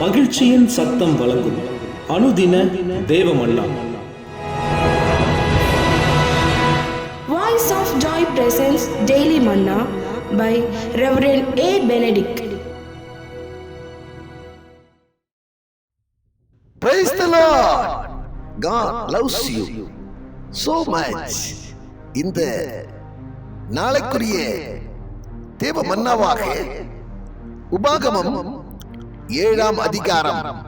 மகிழ்ச்சியின் சத்தம் வழங்கும் அனுதின தேவமல்லா Voice of Joy presents Daily Manna by Reverend A. Benedict. Praise the Lord. God loves you so much. இந்த நாளைக்குரிய தேவ மன்னாவாக உபாகமம் ஏழாம் அதிகாரம்.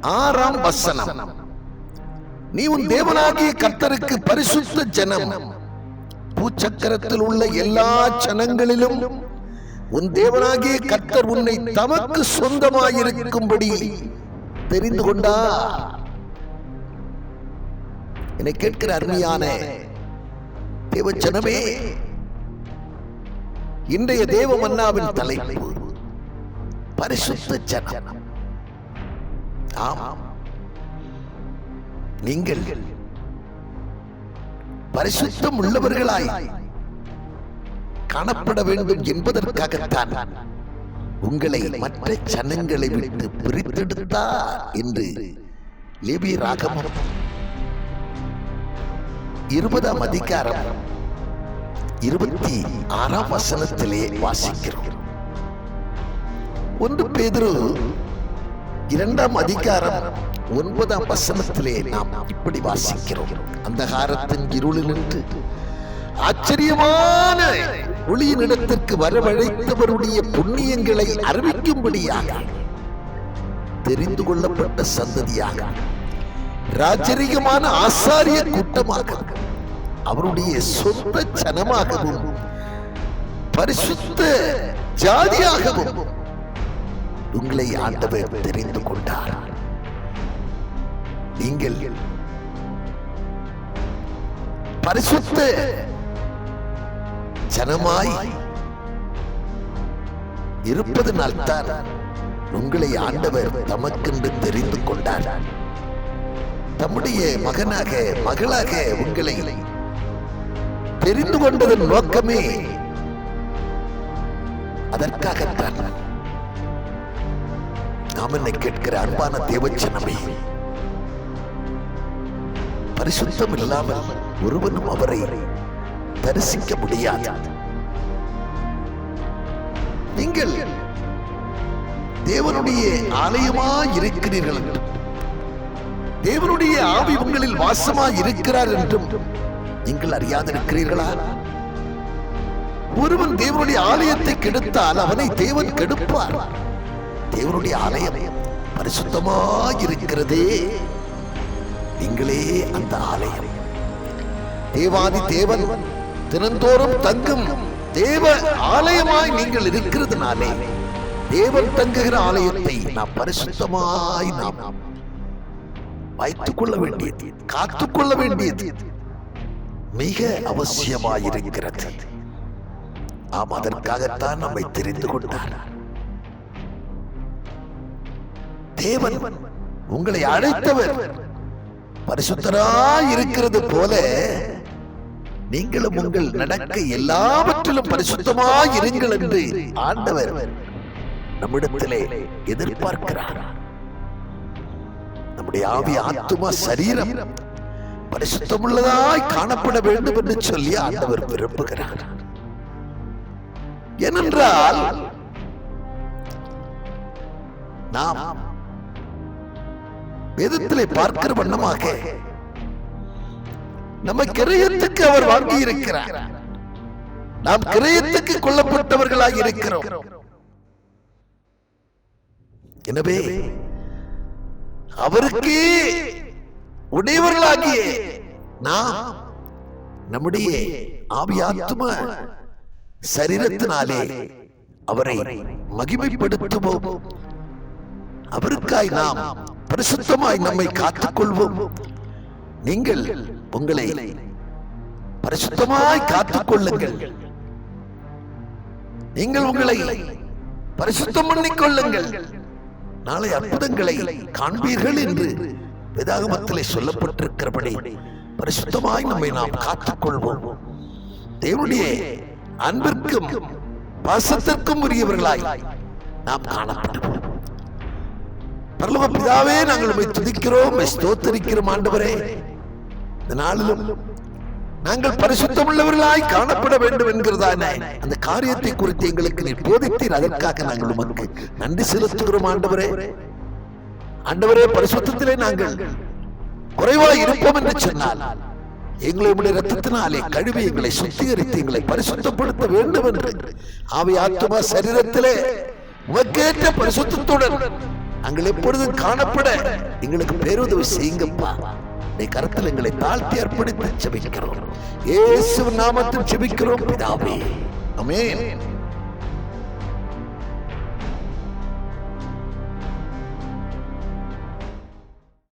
ஆறாம் வசனம். நீ உன் தேவனாகிய கர்த்தருக்கு பரிசுத்த ஜனம். பூச்சக்கரத்தில் உள்ள எல்லா ஜனங்களிலும் உன் தேவனாகிய கர்த்தர் உன்னை தமக்கு சொந்தமாயிருக்கும்படி தெரிந்து கொண்டா என்னை கேட்கிற அருமையான தேவச்சனமே இன்றைய தேவ மன்னாவின் தலைப்பு. பரிசுத்த ஜனம். ஆமாம் நீங்கள் பரிசுத்தம் உள்ளவர்களாய் காணப்பட வேண்டும் என்பதற்காகத்தான் உங்களை மற்ற சனங்களை விட்டு பிரித்தெடுத்தா என்று லேபி ராகமம் இருபதாம் அதிகாரம் இருபத்தி ஆறாம் வசனத்திலே வாசிக்கிறோம். ஒன்று பேதிரு இரண்டாம் அதிகாரம் ஒன்பதாம் வசனத்திலே நாம் இப்படி வாசிக்கிறோம். அந்தகாரத்தின் இருளில் நின்று ஆச்சரியமான ஒளியின் இடத்திற்கு வரவழைத்தவருடைய புண்ணியங்களை அறிவிக்கும்படியாக தெரிந்து கொள்ளப்பட்ட சந்ததியாக ராஜரிகமான ஆசாரிய கூட்டமாக அவருடைய சொந்த சனமாகவும் பரிசுத்த ஜாதியாகவும் உங்களை ஆண்டவர் தெரிந்து கொண்டார். நீங்கள் பரிசுத்த ஜனமாய் இருப்பதனால் தான் உங்களை ஆண்டவர் தமக்கென்று தெரிந்து கொண்டார். தம்முடைய மகனாக மகளாக உங்களை தெரிந்து கொண்டதன் நோக்கமே அதற்காகத்தான் நாம் என்னை கேட்கிற அன்பான தேவச்சனமே பரிசுத்தம் இல்லாமல் ஒருவனும் அவரை தரிசிக்க முடியாது. நீங்கள் தேவனுடைய ஆலயமா இருக்கிறீர்கள் என்றும் தேவனுடைய ஆவி உங்களில் வாசமா இருக்கிறார் என்றும் நீங்கள் அறியாதிருக்கிறீர்களா? ஒருவன் தேவனுடைய ஆலயத்தை கெடுத்தால் அவனை தேவன் கெடுப்பார். தேவனுடைய ஆலயம் பரிசுத்தமாயிருக்கிறதே. நீங்களே அந்த ஆலயம். தேவாதி தேவன் தினந்தோறும் தங்கும் தேவ ஆலயமாய் நீங்கள் இருக்கிறதுனாலே தேவன் தங்குகிற ஆலயத்தை நாம் பரிசுத்தமாய் நாம் வைத்துக் கொள்ள வேண்டியது காத்துக் கொள்ள வேண்டியது மிக அவசியமாயிருக்கிறது. ஆம் அதற்காகத்தான் நம்மை தெரிந்து கொண்டார். தேவன் உங்களை அழைத்தவர். பரிசுத்தராய் இருக்கிறது போல நீங்களும் உங்கள் நடக்க எல்லாவற்றிலும் பரிசுத்தமாய் இருங்கள் என்று ஆண்டவர் நம்மிடத்திலே எதிர்பார்க்கிறார். நம்முடைய ஆவி ஆத்துமா சரீரம். பரிசுத்தமுள்ளதாய் காணப்பட வேண்டும் என்று சொல்லி ஆண்டவர் விரும்புகிறார். ஏனென்றால் நாம் வேதத்திலே பார்க்கிற வண்ணமாக நம்ம கிரயத்துக்கு அவர் வாங்கி இருக்கிறார் நாம் கிரயத்துக்கு கொல்லப்பட்டவர்களாக இருக்கிறோம். எனவே அவருக்கே உடையவர்களாகிய நாம் நம்முடைய ஆவியாத்ம சரீரத்தினாலே அவரை மகிமைப்படுத்துவோம். அவருக்காய் நாம் பரிசுத்தமாய் நம்மை காத்துக்கொள்வோம். நீங்கள் உங்களை பரிசுத்தமாய் காத்துக்கொள்ளுங்கள். நீங்கள் உங்களை பரிசுத்தம் பண்ணிக் கொள்ளுங்கள் நாளை அற்புதங்களை காண்பீர்கள் என்று வேதாகமத்திலே சொல்லப்பட்டிருக்கிறபடி பரிசுத்தமாய் நம்மை நாம் காத்துக்கொள்வோம். தேவனுடைய அன்பிற்கும் பாசத்திற்கும் உரியவர்களாய் நாம் காணப்படுவோம். பரலோக பிதாவே நாங்கள் உம்மை துதிக்கிறோம் உம்மை ஸ்தோத்தரிக்கிறோம் ஆண்டவரே. இந்த நாளிலும் நாங்கள் பரிசுத்தம் உள்ளவர்களாய் காணப்பட வேண்டும் என்கிறதான அந்த காரியத்தை குறித்து எங்களுக்கு நீ போதித்தீர். அதற்காக நாங்கள் உமக்கு நன்றி செலுத்துகிறோம் ஆண்டவரே. ஆண்டவரே பரிசுத்திலே நாங்கள் குறைவாய் இருப்போம் என்று சொன்னால் எங்களை உடைய ரத்தத்தினாலே கழுவி எங்களை சுத்திகரித்து எங்களை பரிசுத்தப்படுத்த வேண்டும் என்று ஆவி ஆத்மா சரீரத்திலே உமக்கேற்ற பரிசுத்தத்துடன் நாங்கள் எப்பொழுதும் காணப்பட எங்களுக்கு பேருதவி செய்யுங்கப்பா. நீ கருத்தில் எங்களை தாழ்த்தி அர்ப்பணித்து செபிக்கிறோம் இயேசு நாமத்தில் செபிக்கிறோம் பிதாவே. அமேன்